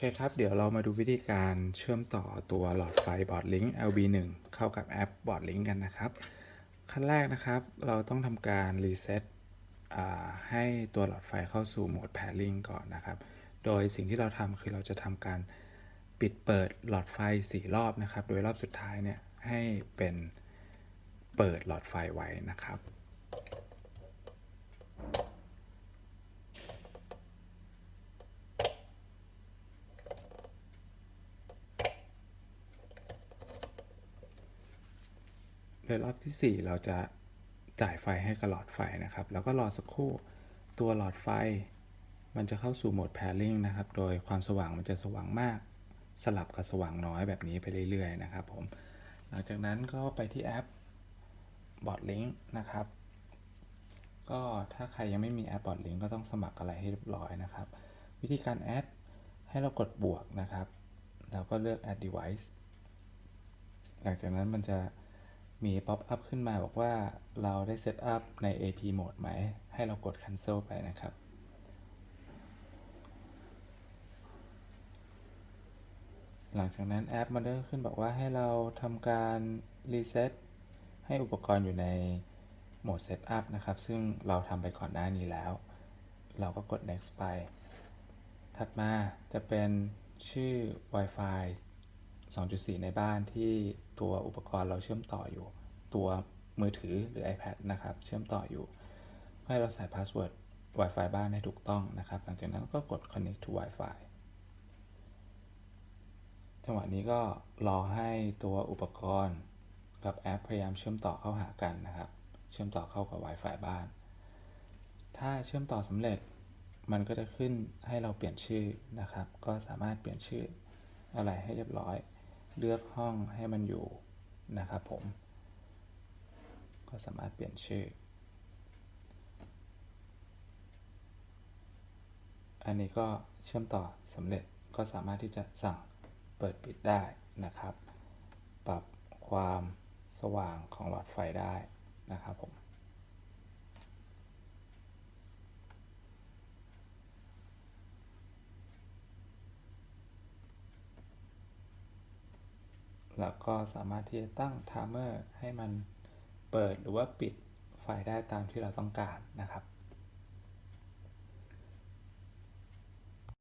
เคครับ เดี๋ยวเรามาดูวิธีการเชื่อมต่อตัวหลอดไฟบอร์ดลิงก์ LB1 เข้ากับแอปบอร์ดลิงก์กันนะครับ ขั้นแรกนะครับ เราต้องทำการรีเซ็ตให้ตัวหลอดไฟเข้าสู่โหมด pairing ก่อนนะครับ โดยสิ่งที่เราทำคือเราจะทำการปิดเปิดหลอดไฟ 4 รอบนะครับ โดยรอบสุดท้ายเนี่ยให้เป็นเปิดหลอดไฟไว้นะครับ โดยรอบที่ 4 เราจะจ่ายไฟให้กับหลอดไฟนะครับ แล้วก็รอสักครู่ตัวหลอดไฟ มันจะเข้าสู่โหมด pairing นะครับ โดยความสว่างมันจะสว่างมาก สลับกับสว่างน้อยแบบนี้ไปเรื่อยๆนะครับผมหลังจากนั้นก็ไปที่แอปบอร์ดลิงก์นะครับ ก็ถ้าใครยังไม่มีแอปบอร์ดลิงก์ก็ต้องสมัครอะไรให้เรียบร้อยนะครับ วิธีการแอดให้เรากดบวกนะครับแล้วก็เลือก add device หลังจากนั้นมันจะ มีป๊อปอัพขึ้นมาบอกว่าเราได้เซตอัพใน AP mode ไหม ให้เรากด cancel ไปนะครับ หลังจากนั้นแอปมันก็ขึ้นบอกว่าให้เราทำการรีเซ็ตให้อุปกรณ์อยู่ในโหมด Setup นะครับ ซึ่งเราทำไปก่อนหน้านี้แล้ว เราก็กด next ไป ถัดมาจะเป็นชื่อ Wi-Fi 2.4 ในบ้านที่ตัวอุปกรณ์เราเชื่อมต่ออยู่ ตัวมือถือหรือ iPad นะครับ เชื่อมต่ออยู่ ให้เราใส่พาสเวิร์ด Wi-Fi บ้านให้ถูกต้องนะครับ หลังจากนั้นก็กด connect to Wi-Fi จังหวะนี้ก็รอให้ตัวอุปกรณ์กับแอปพยายามเชื่อมต่อเข้าหากันนะครับ เชื่อมต่อเข้ากับ Wi-Fi บ้าน ถ้าเชื่อมต่อสำเร็จมันก็จะขึ้นให้เราเปลี่ยนชื่อนะครับ ก็สามารถเปลี่ยนชื่ออะไรให้เรียบร้อย เลือกห้องให้มันอยู่นะครับผม ก็สามารถเปลี่ยนชื่อ อันนี้ก็เชื่อมต่อสำเร็จก็สามารถที่จะสั่งเปิดปิดได้นะครับ ปรับความสว่างของหลอดไฟได้นะครับผม แล้วก็สามารถที่จะตั้งไทม์เมอร์ให้มันเปิดหรือว่าปิดไฟได้ตามที่เราต้องการนะครับ